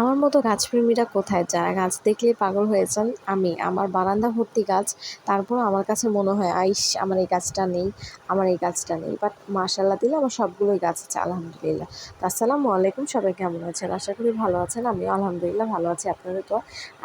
আমার মতো গাছপ্রেমীরা কোথায়? যারা গাছ দেখলেই পাগল হয়ে যান, আমি। আমার বারান্দা ভর্তি গাছ তারপর আমার কাছে মনে হয়, আইস, আমার এই গাছটা নেই, আমার এই গাছটা নেই। বাট মাশাল্লাহ দিলে আমার সবগুলোই গাছ আছে, আলহামদুলিল্লাহ। আসসালামু আলাইকুম, সবাই কেমন আছেন? আশা করি ভালো আছেন, আমিও আলহামদুলিল্লাহ ভালো আছি আপনাদের তো।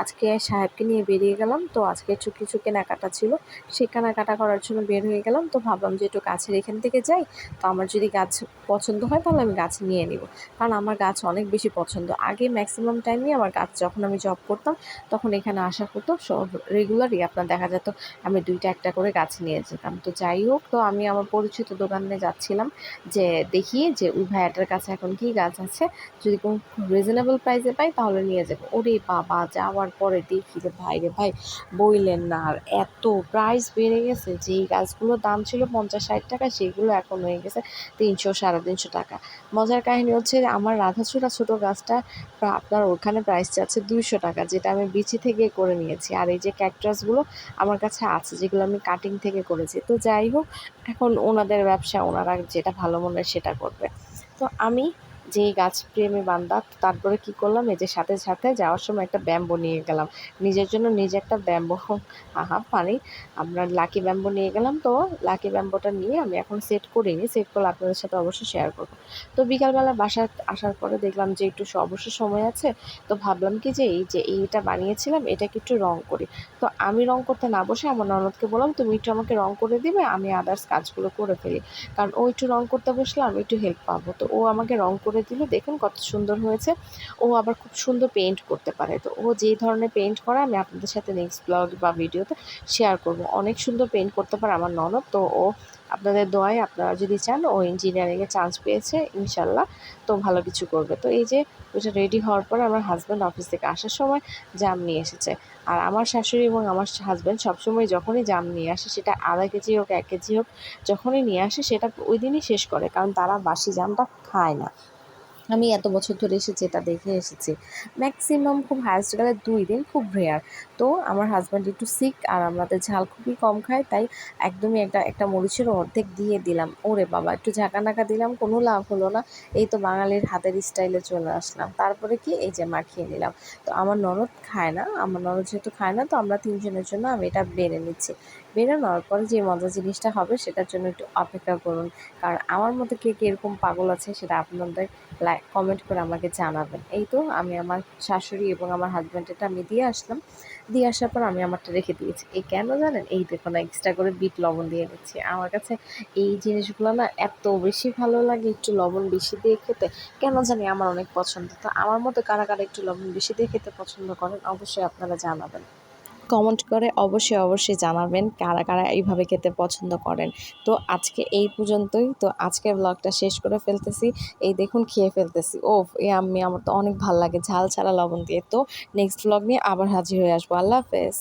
আজকে সাহেবকে নিয়ে বেরিয়ে গেলাম, তো আজকে একটু কিছু কেনাকাটা ছিল। সেই কেনাকাটা করার জন্য বের হয়ে গেলাম, তো ভাবলাম যে একটু গাছের এখান থেকে যাই। তো আমার যদি গাছ পছন্দ হয়, তাহলে আমি গাছ নিয়ে নিব। কারণ আমার গাছ অনেক বেশি পছন্দ। আগে ম্যাক্সিমাম টাইমই আমার গাছ যখন আমি জব করতাম, তখন এখানে আসা করতো সব রেগুলারই আপনার দেখা যেত, আমি দুইটা একটা করে গাছ নিয়ে যেতাম। তো যাই হোক, তো আমি আমার পরিচিত দোকানে যাচ্ছিলাম, যে দেখি যে, ওই ভাইয়াটার কাছে এখন কি গাছ আছে? যদি কোনো রিজনেবল প্রাইসে পাই, তাহলে নিয়ে যাব। ওরে বাবা, যাওয়ার পরে দেখি রে ভাই রে ভাই, বইলেন না। আর এত প্রাইস বেড়ে গেছে, যেই গাছগুলোর দাম ছিল পঞ্চাশ ষাট টাকা, সেগুলো এখন হয়ে গেছে তিনশো, সাড়ে তিনশো টাকা। মজার কাহিনী হচ্ছে আমার রাধাচূড়া ছোটো গাছটা আপনার ওখানে প্রাইস যাচ্ছে দুইশো টাকা, যেটা আমি বিচি থেকে করে নিয়েছি। আর এই যে ক্যাকটাসগুলো আমার কাছে আছে, যেগুলো আমি কাটিং থেকে করেছি। তো যাই হোক, এখন ওনাদের ব্যবসা, ওনারা যেটা ভালো মনে সেটা করবে। তো আমি যেই গাছ প্রেমে বান্দা তারপরে কি করলাম? এই যে সাথে সাথে যাওয়ার সময় একটা ব্যাম্বো নিয়ে গেলাম। নিজের জন্য নিজে একটা ব্যাম্বো। আহা পানি আমরা লাকি ব্যাম্বো নিয়ে গেলাম তো। লাকি ব্যাম্বোটা নিয়ে আমি এখন সেট করিনি। সেট করলে আপনাদের সাথে অবশ্যই শেয়ার করব। তো বিকালবেলা বাসা আসার পরে দেখলাম যে একটু স- অবশ্য সময় আছে। তো ভাবলাম কি যে এই যে এইটা বানিয়েছিলাম, এটাকে একটু রং করি। তো আমি রং করতে না বসে আমার ননদকে বললাম, তুমি একটু আমাকে রং করে দিবে, আমি আদার্স কাজগুলো করে ফেলি। কারণ ও একটু রং করতে বসলে আমি একটু হেল্প পাবো। তো ও আমাকে রং করে দিল। দেখুন কত সুন্দর হয়েছে। ও আবার খুব সুন্দর পেইন্ট করতে পারে। তো ও যেই ধরনের পেইন্ট করে আমি আপনাদের সাথে নেক্সট ব্লগ বা ভিডিওতে শেয়ার করব। অনেক সুন্দর পেইন্ট করতে পারে আমার ননদ। তো ও আপনাদের দোয়ায় আপনারা যদি চান, ও ইঞ্জিনিয়ারিংয়ে চান্স পেয়েছে, ইনশাল্লাহ। তো ভালো কিছু করবে। তো এই যে ওইটা রেডি হওয়ার পরে আমার হাজব্যান্ড অফিস থেকে আসার সময় জাম নিয়ে এসেছে। আর আমার শাশুড়ি এবং আমার হাজব্যান্ড সবসময় যখনই জাম নিয়ে আসে, সেটা আধা কেজি হোক, এক কেজি হোক, যখনই নিয়ে আসে, সেটা ওই দিনই শেষ করে। কারণ তারা বাসি জামটা খায় না। আমি এত বছর ধরে এসেছি, এটা দেখে এসেছি। ম্যাক্সিমাম খুব হায়েস্ট গেলে দুই দিন, খুব রেয়ার তো আমার হাজব্যান্ড একটু সিক আর আমাদের ঝাল খুবই কম খায়, তাই একদমই একটা একটা মরিচের অর্ধেক দিয়ে দিলাম। ওরে বাবা, একটু ঝাঁকা নাকা দিলাম, কোনো লাভ হলো না। এই তো বাঙালির হাতের স্টাইলে চলে আসলাম। তারপরে কি? এই যে মাখিয়ে নিলাম। তো আমার ননদ খায় না, আমার ননদ যেহেতু খায় না, তো আমরা তিনজনের জন্য আমি এটা বেড়ে নিচ্ছি। বেড়ে নেওয়ার পরে যে মজা জিনিসটা হবে সেটার জন্য একটু অপেক্ষা করুন। কারণ আমার মতো কে কে কীরকম পাগল আছে সেটা আপনাদের লাইক কমেন্ট করে আমাকে জানাবেন। এই তো আমি আমার শাশুড়ি এবং আমার হাজব্যান্ডেরটা আমি দিয়ে আসলাম। দিয়ে আসার পর আমি আমারটা রেখে দিয়েছি। এই কেন জানেন? এই দেখুন এক্সট্রা করে বিট লবণ দিয়ে নিচ্ছি আমার কাছে এই জিনিসগুলো না এত বেশি ভালো লাগে একটু লবণ বেশি দিয়ে খেতে। কেন জানি আমার অনেক পছন্দ। তো আমার মতো কারা কারা একটু লবণ বেশি দিয়ে খেতে পছন্দ করেন অবশ্যই আপনারা জানাবেন। কমেন্ট করে অবশ্যই অবশ্যই জানাবেন কারা কারা এইভাবে খেতে পছন্দ করেন। তো আজকে এই পর্যন্তই। তো আজকের ব্লগটা শেষ করে ফেলতেছি। এই দেখুন খেয়ে ফেলতেছি। ও এ আমি আমার তো অনেক ভালো লাগে ঝাল ছাড়া লবণ দিয়ে। তো নেক্সট ব্লগ নিয়ে আবার হাজির হয়ে আসব। আল্লাহ হাফেজ।